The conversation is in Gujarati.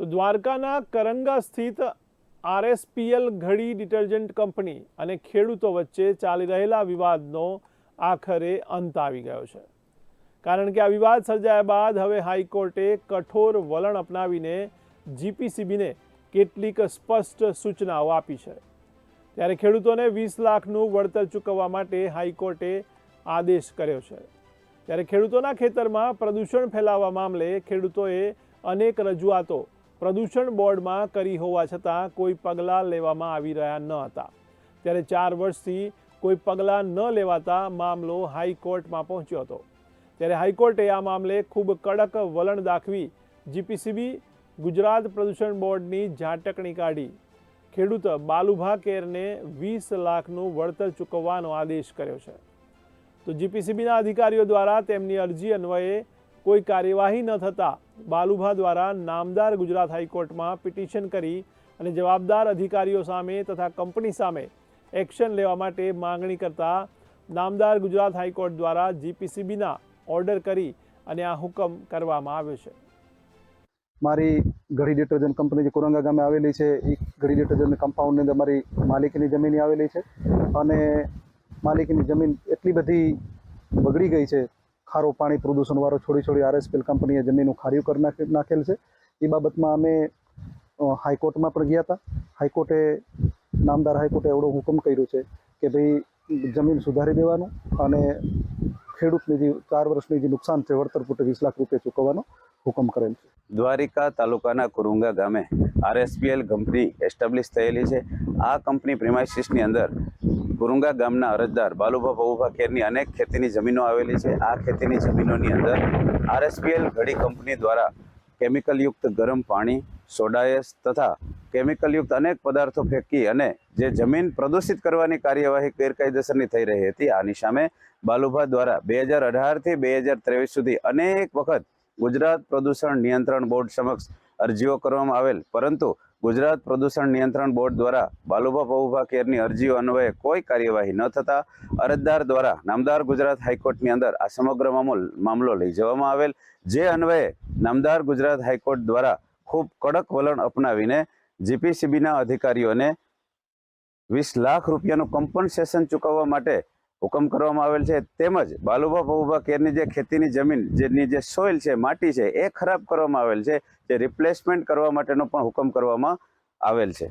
તો દ્વારકાના કરંગા સ્થિત આરએસપીએલ ઘડી ડિટર્જન્ટ કંપની અને ખેડૂતો વચ્ચે ચાલી રહેલા વિવાદનો આખરે અંત આવી ગયો છે. કારણ કે આ વિવાદ સર્જાયા બાદ હવે હાઈકોર્ટે કઠોર વલણ અપનાવીને જીપીસીબીને કેટલીક સ્પષ્ટ સૂચનાઓ આપી છે. ત્યારે ખેડૂતોને વીસ લાખનું વળતર ચૂકવવા માટે હાઈકોર્ટે આદેશ કર્યો છે. ત્યારે ખેડૂતોના ખેતરમાં પ્રદૂષણ ફેલાવવા મામલે ખેડૂતોએ અનેક રજૂઆતો પ્રદૂષણ બોર્ડમાં કરી હોવા છતાં કોઈ પગલાં લેવામાં આવી રહ્યા ન હતા. ત્યારે ચાર વર્ષથી કોઈ પગલાં ન લેવાતા મામલો હાઈકોર્ટમાં પહોંચ્યો હતો. ત્યારે હાઈકોર્ટે આ મામલે ખૂબ કડક વલણ દાખવી જીપીસીબી, ગુજરાત પ્રદૂષણ બોર્ડની ઝાટકણી કાઢી. ખેડૂત બાલુભા કેરને વીસ લાખનું વળતર ચૂકવવાનો આદેશ કર્યો છે. તો જીપીસીબીના અધિકારીઓ દ્વારા તેમની અરજી અન્વયે કોઈ કાર્યવાહી ન થતાં બાલુભા દ્વારા નામદાર ગુજરાત હાઈકોર્ટમાં પિટિશન કરી અને જવાબદાર અધિકારીઓ સામે તથા કંપની સામે એક્શન લેવા માટે માંગણી કરતા નામદાર ગુજરાત હાઈકોર્ટ દ્વારા જીપીસીબીના ઓર્ડર કરી અને આ હુકમ કરવામાં આવ્યો છે. મારી ઘડી ડિટર્જન્ટ કંપની જે કોરંગા ગામે આવેલી છે, એ ઘડી ડિટર્જન્ટ કમ્પાઉન્ડની અંદર મારી માલિકીની જમીન આવેલી છે અને માલિકીની જમીન એટલી બધી બગડી ગઈ છે ખારો પાણી પ્રદૂષણવાળો છોડી છોડી આરએસપીએલ કંપનીએ જમીન ખાર્યું કરી નાખે, નાખેલ છે. એ બાબતમાં અમે હાઈકોર્ટમાં પણ ગયા હતા. હાઈકોર્ટે, નામદાર હાઈકોર્ટે એવડો હુકમ કર્યો છે કે ભાઈ જમીન સુધારી દેવાનું અને ખેડૂતને જે ચાર વર્ષની જે નુકસાન છે, વળતર પૂટે વીસ લાખ રૂપિયા ચૂકવવાનો હુકમ કરેલ છે. દ્વારિકા તાલુકાના કુરુંગા ગામે આરએસપીએલ કંપની એસ્ટાબ્લિશ થયેલી છે. આ કંપની પ્રિમાઇસીસની અંદર કુરુંગા ગામના અરજદાર બાલુભા બહુભા ખેરની અનેક ખેતીની જમીનો આવેલી છે. આ ખેતીની જમીનોની અંદર આરએસપીએલ ઘડી કંપની દ્વારા કેમિકલયુક્ત ગરમ પાણી સોડાયસ તથા કેમિકલયુક્ત અનેક પદાર્થો ફેંકી અને જે જમીન પ્રદૂષિત કરવાની કાર્યવાહી ગેરકાયદેસરની થઈ રહી હતી, આની સામે બાલુભા દ્વારા બે હજાર અઢારથી બે હજાર ત્રેવીસ સુધી અનેક વખત ગુજરાત પ્રદૂષણ નિયંત્રણ બોર્ડ સમક્ષ અરજીઓ કરવામાં આવેલ. પરંતુ ગુજરાત પ્રદૂષણ નિયંત્રણ બોર્ડ દ્વારા બાલુભા પહુભા કેરની અરજીઓ અન્વયે કોઈ કાર્યવાહી ન થતાં અરજદાર દ્વારા નામદાર ગુજરાત હાઈકોર્ટની અંદર આ સમગ્ર મામલ મામલો લઈ જવામાં આવેલ, જે અન્વયે નામદાર ગુજરાત હાઈકોર્ટ દ્વારા ખૂબ કડક વલણ અપનાવીને જીપીસીબીના અધિકારીઓને વીસ લાખ રૂપિયાનું કમ્પન્સેશન ચૂકવવા માટે હુકમ કરવામાં આવેલ છે. તેમજ બાલુભા પહુભા કેરની જે ખેતીની જમીન, જેની જે સોઇલ છે, માટી છે, એ ખરાબ કરવામાં આવેલ છે, જે રિપ્લેસમેન્ટ કરવા માટેનો પણ હુકમ કરવામાં આવેલ છે.